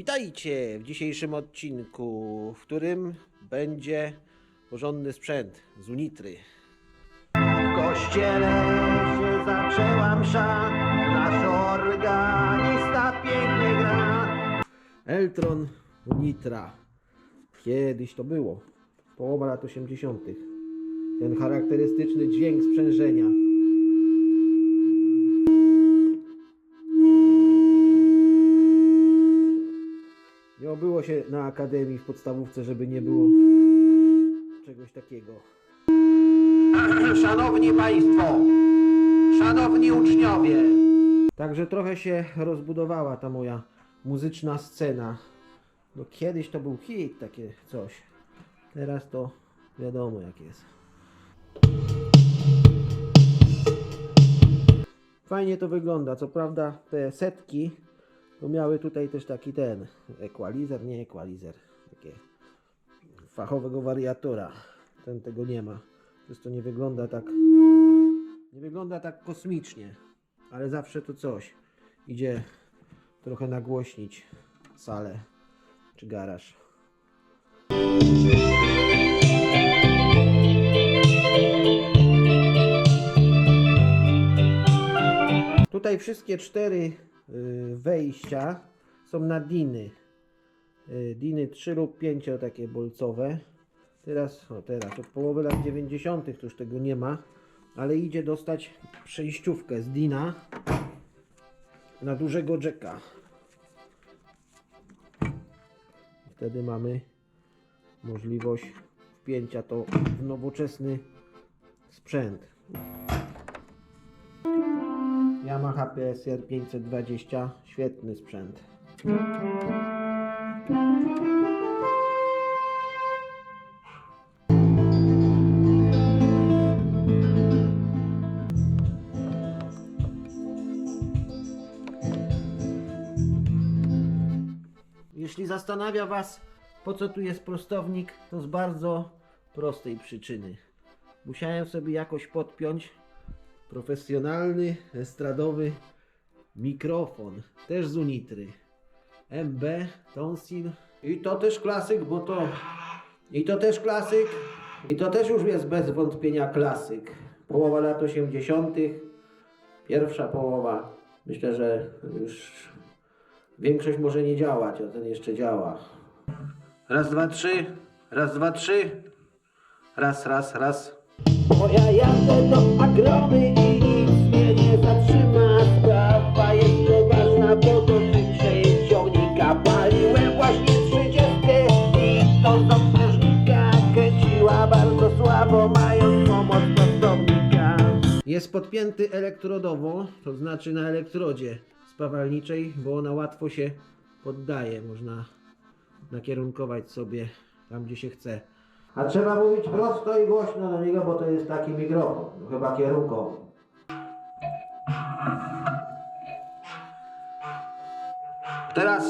Witajcie w dzisiejszym odcinku, w którym będzie porządny sprzęt z Unitry. W kościele się zaczęła msza, nasz organista pięknie gra. Eltron Unitra. Kiedyś to było. Połowa lat 80. Ten charakterystyczny dźwięk sprzężenia. Nie obyło się na akademii w podstawówce, żeby nie było czegoś takiego. Szanowni Państwo, szanowni uczniowie, Także trochę się rozbudowała ta moja muzyczna scena. No kiedyś to był hit, takie coś. Teraz to wiadomo jak jest. Fajnie to wygląda. Co prawda te setki to miały tutaj też taki ten equalizer, nie equalizer, takie fachowego wariatora. Ten tego nie ma. Przez to nie wygląda tak nie wygląda tak kosmicznie ale zawsze to coś idzie trochę nagłośnić salę czy garaż. Tutaj wszystkie cztery wejścia są na diny. Y, Diny 3 lub 5 takie bolcowe. Teraz, o teraz, od połowy lat 90. to już tego nie ma, ale idzie dostać przejściówkę z Dina na dużego jacka. Wtedy mamy możliwość wpięcia to w nowoczesny sprzęt. Yamaha PSR 520 świetny sprzęt. Jeśli zastanawia Was, po co tu jest prostownik, to z bardzo prostej przyczyny. Musiałem sobie jakoś podpiąć profesjonalny, estradowy mikrofon, też z Unitry. MB, Tonsil. I to też klasyk, bo to... I to też klasyk. I to też już jest bez wątpienia klasyk. Połowa lat 80., pierwsza połowa. Myślę, że już Większość może nie działać, a ten jeszcze działa. Raz, dwa, trzy. Raz, dwa, trzy. Raz, raz, raz. Moja jadę do agrony i nic mnie nie zatrzyma. Sprawa jest ważna, bo dotyczy ciągnika. Paliłem właśnie trzydziestkę i to z obciążnika kręciła bardzo słabo, mając pomoc prostownika. Jest podpięty elektrodowo, to znaczy na elektrodzie spawalniczej, bo ona łatwo się poddaje. Można nakierunkować sobie tam, gdzie się chce. A trzeba mówić prosto i głośno do niego, bo to jest taki mikrofon, chyba kierunkowy. Teraz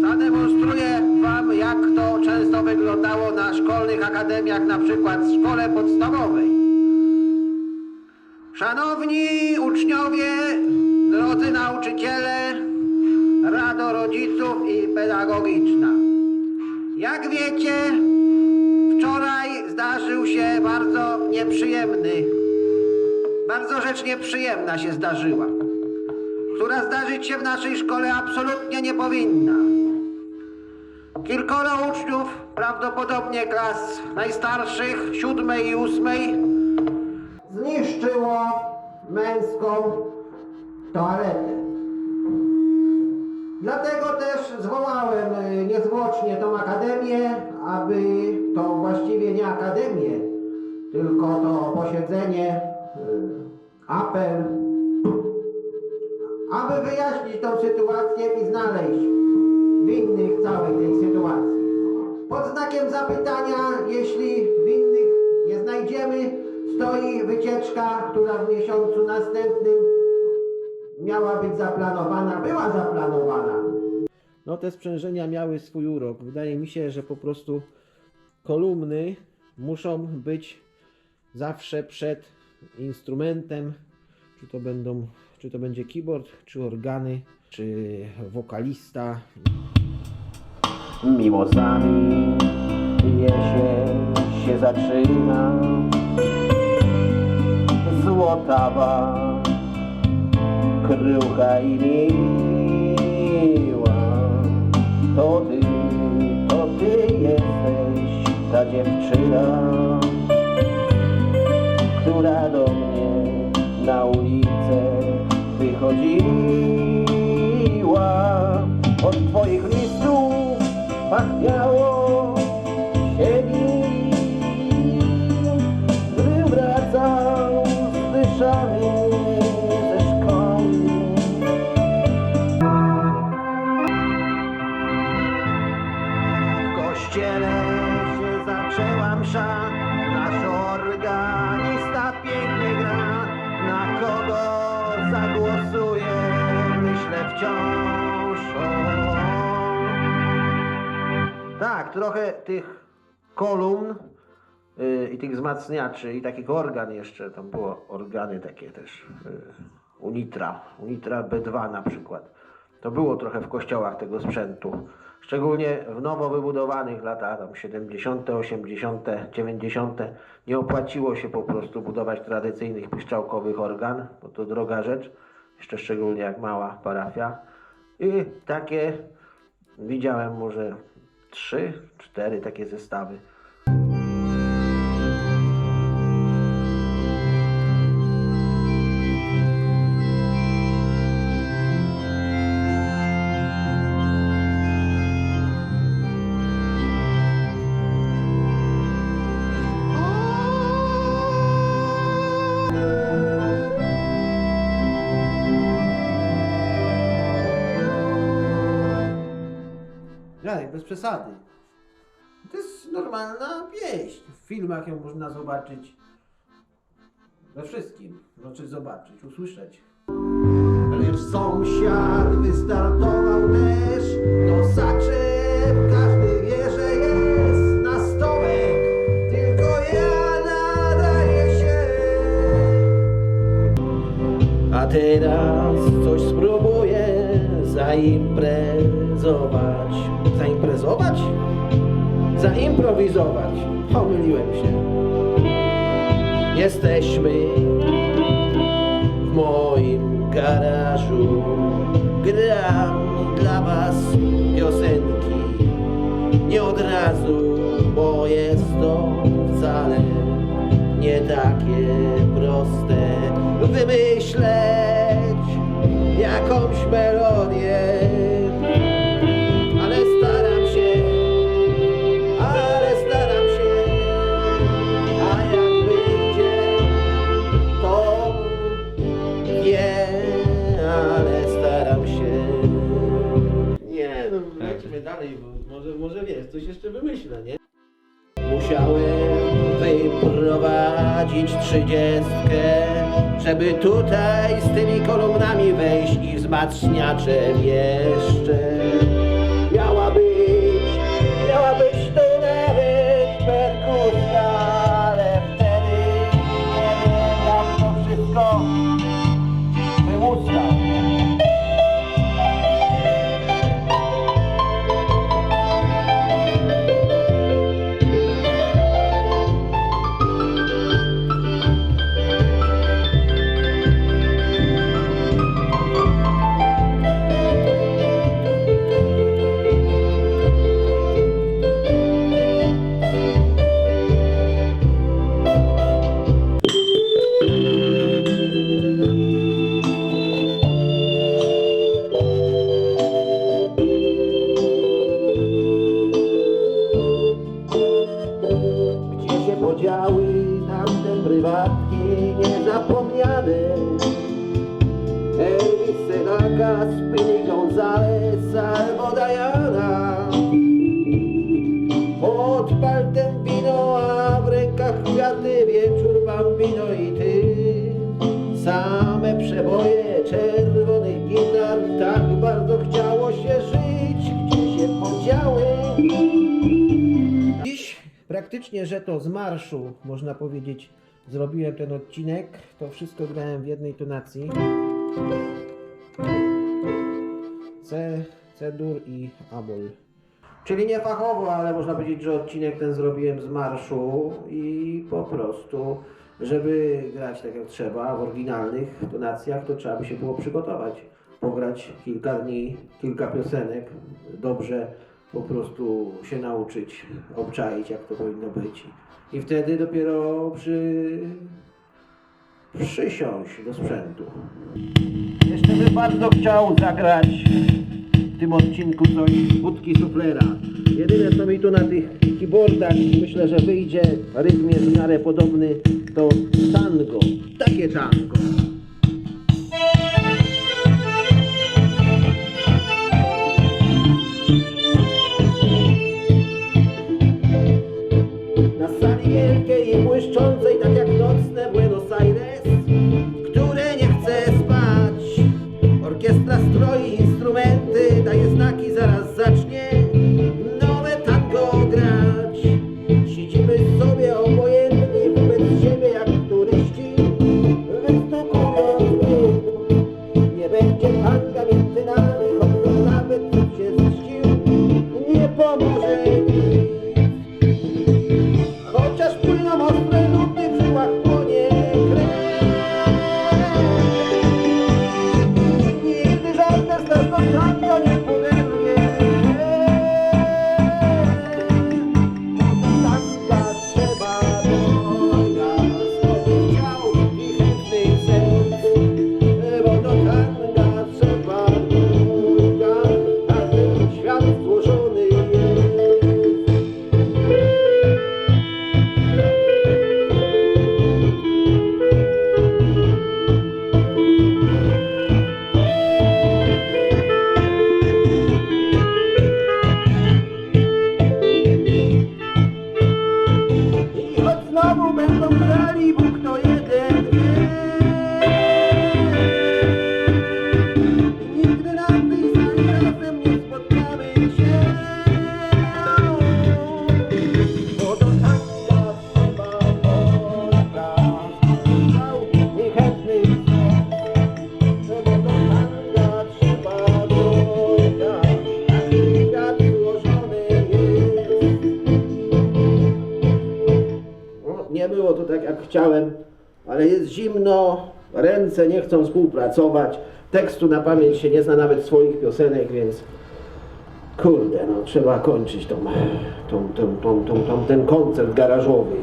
zademonstruję Wam, jak to często wyglądało na szkolnych akademiach, na przykład w szkole podstawowej. Szanowni uczniowie, drodzy nauczyciele, Rado Rodziców i Pedagogiczna. Jak wiecie, wczoraj zdarzył się bardzo nieprzyjemny, bardzo rzecz nieprzyjemna się zdarzyła która zdarzyć się w naszej szkole absolutnie nie powinna. Kilkoro uczniów, prawdopodobnie klas najstarszych, siódmej i ósmej, zniszczyło męską toaletę. Dlatego też zwołałem y, niezwłocznie tą akademię, aby to właściwie nie akademię, tylko to posiedzenie, y, apel, aby wyjaśnić tą sytuację i znaleźć winnych całej tej sytuacji. Pod znakiem zapytania, jeśli winnych nie znajdziemy, stoi wycieczka, która w miesiącu następnym miała być zaplanowana, była zaplanowana. No te sprzężenia miały swój urok. Wydaje mi się, że po prostu kolumny muszą być zawsze przed instrumentem. Czy to będą, czy to będzie keyboard, czy organy, czy wokalista. mimozami jesień się zaczyna złotawa krucha i miła to ty, dziewczyna która do mnie na ulicę wychodziła. Od twoich listów pachniało tych kolumn yy, i tych wzmacniaczy i takich organ jeszcze, tam było organy takie też, yy, Unitra, Unitra B2 na przykład. To było trochę w kościołach tego sprzętu. Szczególnie w nowo wybudowanych latach tam 70., 80., 90. nie opłaciło się po prostu budować tradycyjnych piszczałkowych organ, bo to droga rzecz, jeszcze szczególnie jak mała parafia. I takie widziałem może trzy, cztery takie zestawy. Jarek, bez przesady. To jest normalna pieśń. W filmach ją można zobaczyć. We wszystkim. Znaczy zobaczyć, usłyszeć. Lecz sąsiad wystartował też do saczep. Każdy wie, że jest na stołek. Tylko ja nadaję się. A teraz coś spróbuję zaimprezować. Zaimprezować? Zaimprowizować. Pomyliłem się. Jesteśmy w moim garażu. Gram dla was piosenki. Nie od razu, bo jest to wcale nie takie proste wymyśleć dalej, bo może, może wiesz, coś jeszcze wymyślę, nie? Musiałem wyprowadzić trzydziestkę, żeby tutaj z tymi kolumnami wejść i wzmacniaczem jeszcze. Diana Pod wino, a w rękach kwiaty Wieczór bambino i ty Same przeboje czerwonych gitar Tak bardzo chciało się żyć Gdzie się podziały Dziś praktycznie, że to z marszu, można powiedzieć, zrobiłem ten odcinek. To wszystko grałem w jednej tonacji. C, C-dur i Amol. Czyli nie fachowo, ale można powiedzieć, że odcinek ten zrobiłem z marszu i po prostu, żeby grać tak jak trzeba w oryginalnych tonacjach, to trzeba by się było przygotować. Pograć kilka dni, kilka piosenek, dobrze po prostu się nauczyć, obczaić jak to powinno być. I wtedy dopiero przy... przysiąść do sprzętu. Jeszcze bym bardzo chciał zagrać tym odcinku z budki suflera. Jedyne co mi tu na tych keyboardach myślę, że wyjdzie, rytm jest w miarę podobny, to tango. Takie tango. けばっか見てない znowu będą chciałem, ale jest zimno, ręce nie chcą współpracować, tekstu na pamięć się nie zna nawet swoich piosenek, więc kurde, no trzeba kończyć tą, tą, tą, tą, tą, tą, ten koncert garażowy.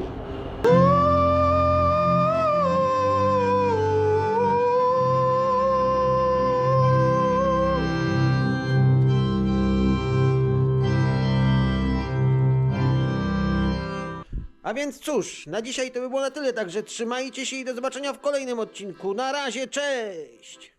A więc cóż, na dzisiaj to by było na tyle, także trzymajcie się i do zobaczenia w kolejnym odcinku. Na razie, cześć!